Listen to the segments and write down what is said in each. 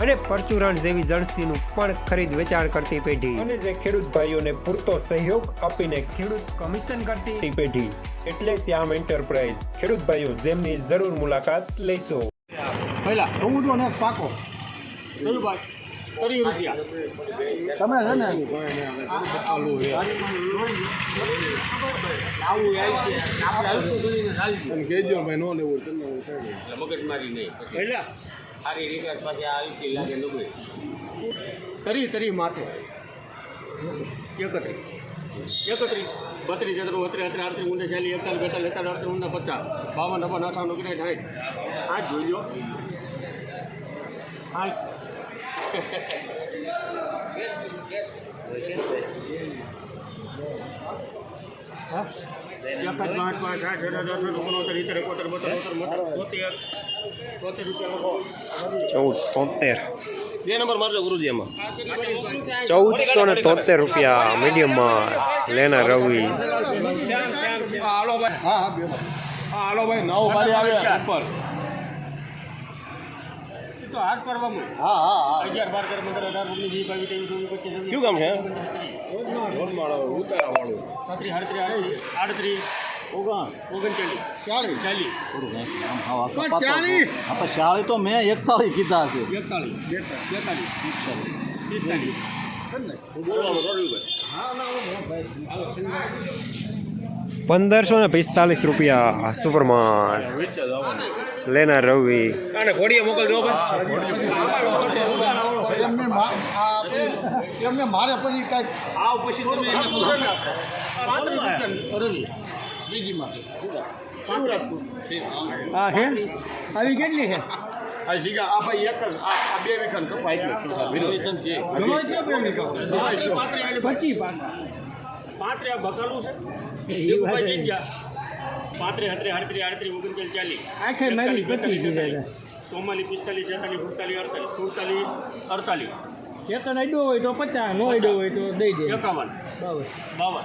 અને પરચુરણ જેવી જણસીનું પણ ખરીદ વેચાણ કરતી પેઢી. અને જે ખેડૂત ભાઈઓને પૂરતો સહયોગ આપીને ખેડૂત કમિશન કરતી પેઢી. એટલે શ્યામ એન્ટરપ્રાઇઝ ખેડૂત ભાઈઓ જેમની જરૂર મુલાકાત લેશો પહેલા ચૌદ અને પાકો. કયું ભાઈ? રૂપિયા? તમે છે ને? આવું કેજો ભાઈ લેવું નહીં. સારી રીતે પછી આવી રીતે લાગે ડુંગળી તરી તરી માથે એકત્રી એકત્રી બત્રીસ તેત્રીસ અત્રે અત્રી આડત્રીસ ઊંડે ચાલી એકતાલીસ બેતાલીસ એકતાલીસ અડત્રીસ ઊંડે પચાસ બાવન અઠાવન અઠાવન ઓગણીસ સાઠ આ જોઈ લો હા એક જ પાંચ પાંચ સાઠ અઢાર અઢાર ઓગણોતેર ઇતેર એકોતેર બોતેર બોતેર બોતેર ચૌદ તોતેર. બે નંબર મારજો ગુરુજી એમાં. ચૌદસો ને તોતેર રૂપિયા મીડિયમમાં લેના રવિ. હાલો ભાઈ હા હા હા નવ બારી આવે ઉપર કામ છે? આડત્રીસ. ચાલી તો મેં એકતાળીસ કીધા છે. પંદરસો ને પિસ્તાલીસ રૂપિયા સુપરમાન. લેના રવિ. એમને મારે પછી કાંઈક આવ પછી તમે એને પૂછો ને પાંત્રીસ રૂપિયા અરવી સ્વિગીમાં હા છે આવી કેટલી છે આ શીખા આ ભાઈ એક જ આ આ બે વીઘાનું કપાઈ ગયું શું સાહેબ વિરોધ છે ગમે તે બે વીઘા. પચી પાંત્રીસ આ બકાલું છે દેવુભાઈ જઈ ગયા પાંત્રીસ હત્રીસ આડત્રીસ આડત્રીસ ઓગણચાલીસ ચાલીસ આખે મારી પચીસ ચોમાલીસ પિસ્તાલીસ છેતાલીસ સુડતાલીસ અડતાલીસ સુડતાલીસ અડતાલીસ ચેતન અડ્યો હોય તો પચાસ નો અડ્યો હોય તો દઈ દે. એકાવન. બાવન.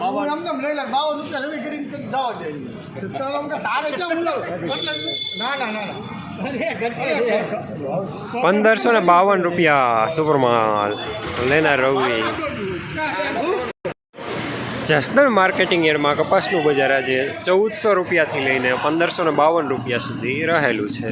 બાવન. એમને એમ લઈ લે? બાવન રૂપિયા રવિ કરીને દે. કે તારે ના ના ના ના. પંદરસો ને બાવન રૂપિયા સુપરમાલ લેના રવિ. જસદણ માર્કેટિંગ એરમાં કપાસનું બજાર આજે ચૌદસો રૂપિયાથી લઈને પંદરસો ને બાવન રૂપિયા સુધી રહેલું છે.